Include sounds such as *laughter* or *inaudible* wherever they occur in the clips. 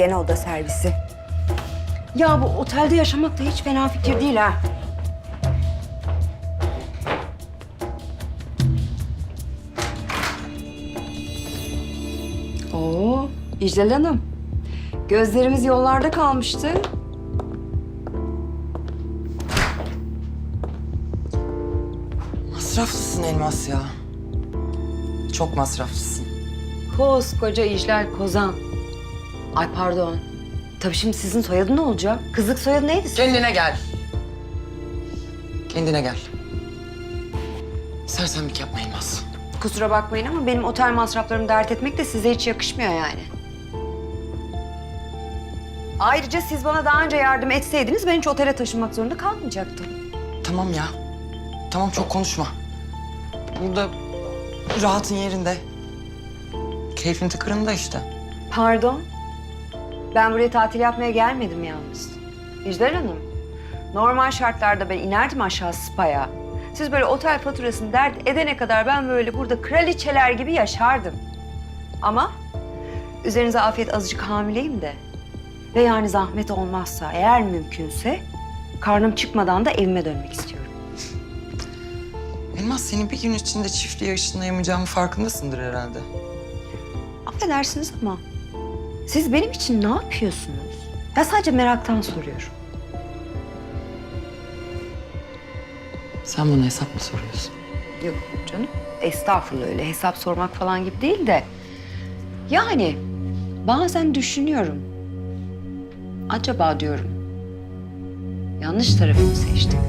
gene oda servisi. Ya bu otelde yaşamak da hiç fena fikir değil ha. Oo, İclal Hanım. Gözlerimiz yollarda kalmıştı. Masraflısın Elmas ya. Çok masraflısın. Koskoca İclal Kozan. Ay pardon. Tabii şimdi sizin soyadı ne olacak? Kızlık soyadı neydi? sizin? Kendine gel. Kendine gel. Sersemlik yapma Elmas. Kusura bakmayın ama benim otel masraflarımı dert etmek de size hiç yakışmıyor yani. Ayrıca siz bana daha önce yardım etseydiniz ben hiç otele taşınmak zorunda kalmayacaktım. Tamam ya. Tamam çok konuşma. Burada rahatın yerinde. Keyfin tıkırında işte. Pardon. Ben buraya tatil yapmaya gelmedim yalnız. İcdar Hanım, normal şartlarda ben inerdim aşağı spaya. Siz böyle otel faturasını dert edene kadar ben böyle burada kraliçeler gibi yaşardım. Ama üzerinize afiyet azıcık hamileyim de. Ve yani zahmet olmazsa eğer mümkünse karnım çıkmadan da evime dönmek istiyorum. Elmas senin bir gün içinde çiftliğe ışınlayamayacağımın farkındasındır herhalde. Affedersiniz ama siz benim için ne yapıyorsunuz? Ya sadece meraktan soruyorum. Sen bana hesap mı soruyorsun? Yok canım. Estağfurullah öyle hesap sormak falan gibi değil de. Yani bazen düşünüyorum. Acaba diyorum. Yanlış tarafı mı seçtim?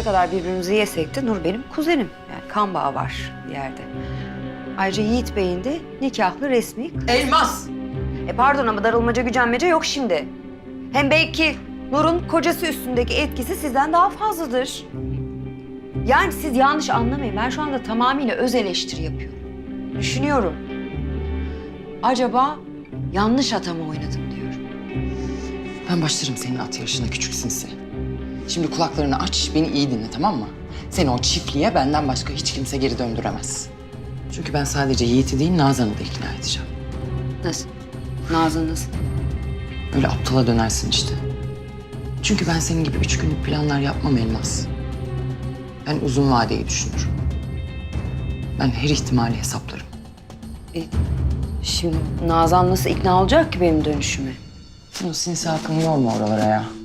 Ne kadar birbirimizi yesek de Nur benim kuzenim. Yani kan bağı var bir yerde. Ayrıca Yiğit Bey'in de nikahlı resmi Elmas! E pardon ama darılmaca gücenmece yok şimdi. Hem belki Nur'un kocası üstündeki etkisi sizden daha fazladır. Yani siz yanlış anlamayın. Ben şu anda tamamıyla öz eleştiri yapıyorum. Düşünüyorum. Acaba yanlış atama oynadım diyorum. Ben başlarım senin at yarışına küçük sinsi. Şimdi kulaklarını aç, beni iyi dinle tamam mı? Seni o çiftliğe benden başka hiç kimse geri döndüremez. Çünkü ben sadece Yiğit'i değil Nazan'ı da ikna edeceğim. Nasıl? Nazan nasıl? Öyle aptala dönersin işte. Çünkü ben senin gibi üç günlük planlar yapmam Elmas. Ben uzun vadeyi düşünürüm. Ben her ihtimali hesaplarım. E, şimdi Nazan nasıl ikna olacak ki benim dönüşüme? O sinsi aklını yorma oralara ya.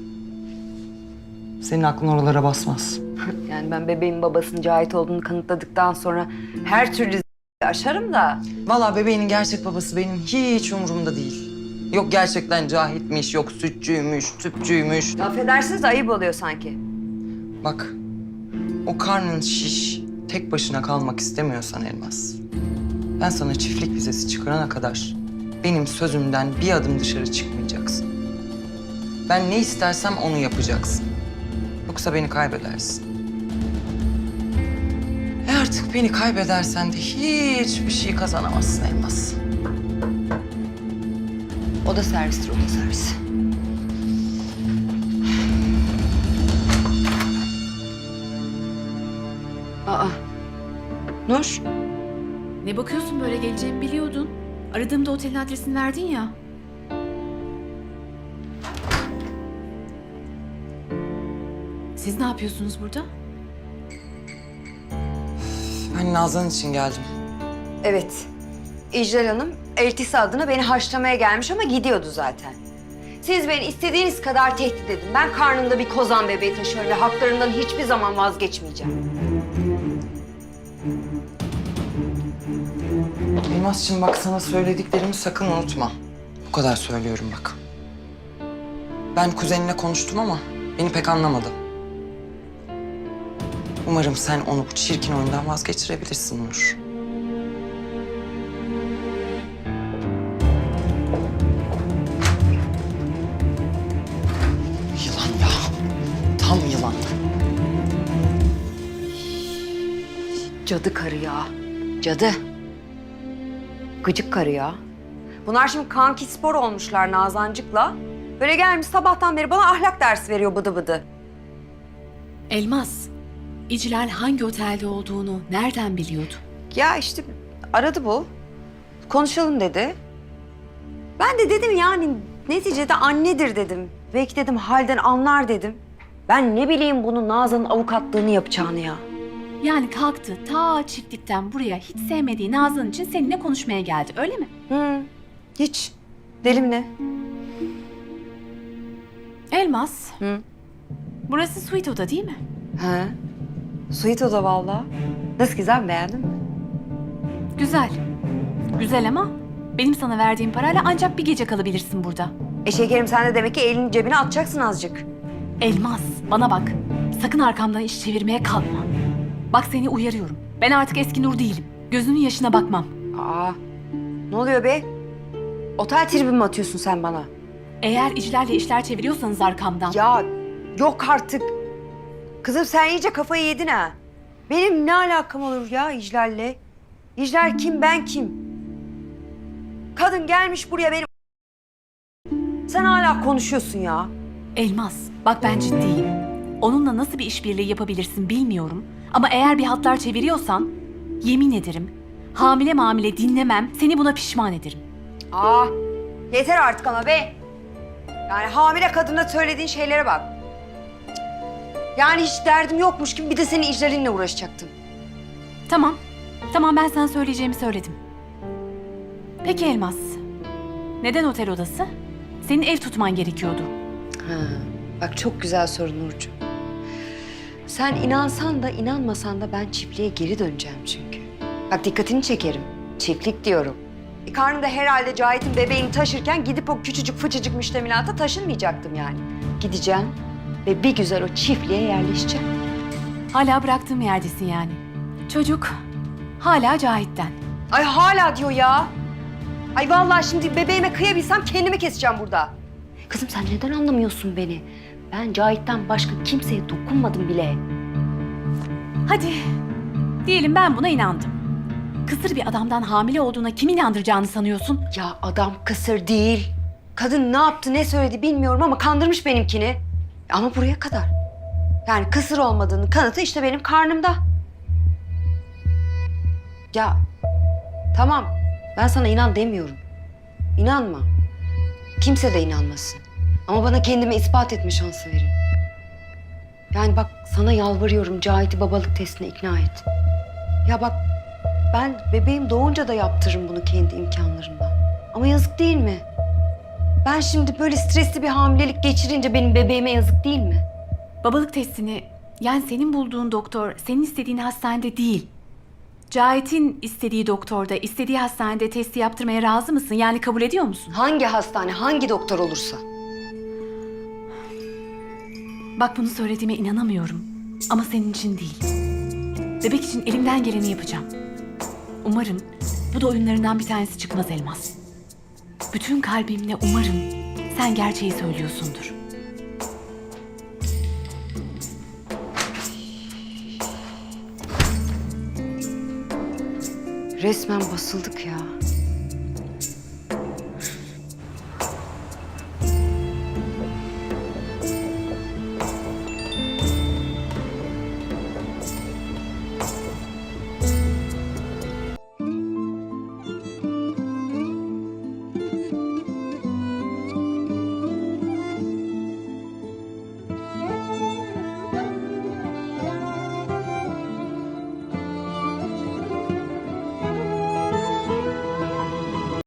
Senin aklın oralara basmaz. *laughs* Yani ben bebeğin babasının Cahit olduğunu kanıtladıktan sonra her türlü aşarım da. Vallahi bebeğinin gerçek babası benim hiç umurumda değil. Yok gerçekten cahitmiş, yok sütçüymüş, tüpçüymüş. Affedersiniz de ayıp oluyor sanki. Bak, o karnın şiş, tek başına kalmak istemiyorsan Elmas. Ben sana çiftlik vizesi çıkarana kadar benim sözümden bir adım dışarı çıkmayacaksın. Ben ne istersem onu yapacaksın. Yoksa beni kaybedersin. E artık beni kaybedersen de hiçbir şey kazanamazsın Elmas. O da servistir, o da servis. Aa. Nur, Ne bakıyorsun böyle geleceğimi biliyordun. Aradığımda otelin adresini verdin ya. Siz ne yapıyorsunuz burada? Ben Nazan için geldim. Evet. İclal Hanım eltisi adına beni haşlamaya gelmiş ama gidiyordu zaten. Siz beni istediğiniz kadar tehdit edin. Ben karnımda bir kozan bebeği taşıyorum ve haklarından hiçbir zaman vazgeçmeyeceğim. Elmas'cığım bak sana söylediklerimi sakın unutma. Bu kadar söylüyorum bak. Ben kuzenine konuştum ama beni pek anlamadı. Umarım sen onu bu çirkin oyundan vazgeçirebilirsin Nur. Yılan ya. Tam yılan. Cadı karı ya. Cadı. Gıcık karı ya. Bunlar şimdi kanki spor olmuşlar Nazancık'la. Böyle gelmiş sabahtan beri bana ahlak dersi veriyor bıdı bıdı. Elmas, İclal hangi otelde olduğunu nereden biliyordu? Ya işte aradı bu. Konuşalım dedi. Ben de dedim yani neticede annedir dedim. Belki dedim halden anlar dedim. Ben ne bileyim bunun Nazan'ın avukatlığını yapacağını ya. Yani kalktı ta çiftlikten buraya hiç sevmediği Nazan için seninle konuşmaya geldi öyle mi? Hı, hiç. Delim ne? Elmas, Hı. burası Sweet Oda değil mi? He. Sweet o da vallahi. Nasıl güzel beğendin mi? Güzel. Güzel ama benim sana verdiğim parayla ancak bir gece kalabilirsin burada. E şekerim sen de demek ki elini cebine atacaksın azıcık. Elmas, bana bak. Sakın arkamdan iş çevirmeye kalkma. Bak seni uyarıyorum. Ben artık eski Nur değilim. Gözünün yaşına bakmam. Aa, ne oluyor be? Otel tribi mi atıyorsun sen bana? Eğer İclal'le işler çeviriyorsanız arkamdan... Ya yok artık. Kızım sen iyice kafayı yedin ha. Benim ne alakam olur ya İclal'le? İclal kim ben kim? Kadın gelmiş buraya benim... Sen hala konuşuyorsun ya. Elmas, bak ben ciddiyim. Onunla nasıl bir işbirliği yapabilirsin bilmiyorum. Ama eğer bir hatlar çeviriyorsan yemin ederim hamile mamile dinlemem seni buna pişman ederim. Aa, yeter artık ama be. Yani hamile kadına söylediğin şeylere bak. Yani hiç derdim yokmuş gibi bir de senin icralinle uğraşacaktım. Tamam, tamam ben sana söyleyeceğimi söyledim. Peki Elmas, neden otel odası? Senin ev tutman gerekiyordu. Ha, bak çok güzel soru Nurcu. Sen inansan da inanmasan da ben çiftliğe geri döneceğim çünkü. Bak dikkatini çekerim. Çiftlik diyorum. E, karnımda herhalde Cahit'in bebeğini taşırken gidip o küçücük fıçıcık müştemilata taşınmayacaktım yani. Gideceğim ve bir güzel o çiftliğe yerleşeceğim. Hala bıraktığım yerdesin yani. Çocuk hala Cahit'ten. Ay hala diyor ya. Ay vallahi şimdi bebeğime kıyabilsem kendimi keseceğim burada. Kızım sen neden anlamıyorsun beni? Ben Cahit'ten başka kimseye dokunmadım bile. Hadi diyelim ben buna inandım. Kısır bir adamdan hamile olduğuna kim inandıracağını sanıyorsun? Ya adam kısır değil. Kadın ne yaptı ne söyledi bilmiyorum ama kandırmış benimkini. Ama buraya kadar. Yani kısır olmadığının kanıtı işte benim karnımda. Ya tamam ben sana inan demiyorum. İnanma. Kimse de inanmasın. Ama bana kendimi ispat etme şansı verin. Yani bak sana yalvarıyorum Cahit'i babalık testine ikna et. Ya bak ben bebeğim doğunca da yaptırırım bunu kendi imkanlarımdan. Ama yazık değil mi? Ben şimdi böyle stresli bir hamilelik geçirince benim bebeğime yazık değil mi? Babalık testini yani senin bulduğun doktor senin istediğin hastanede değil. Cahit'in istediği doktorda, istediği hastanede testi yaptırmaya razı mısın? Yani kabul ediyor musun? Hangi hastane, hangi doktor olursa. Bak bunu söylediğime inanamıyorum. Ama senin için değil. Bebek için elimden geleni yapacağım. Umarım bu da oyunlarından bir tanesi çıkmaz Elmas. Bütün kalbimle umarım sen gerçeği söylüyorsundur. Resmen basıldık ya.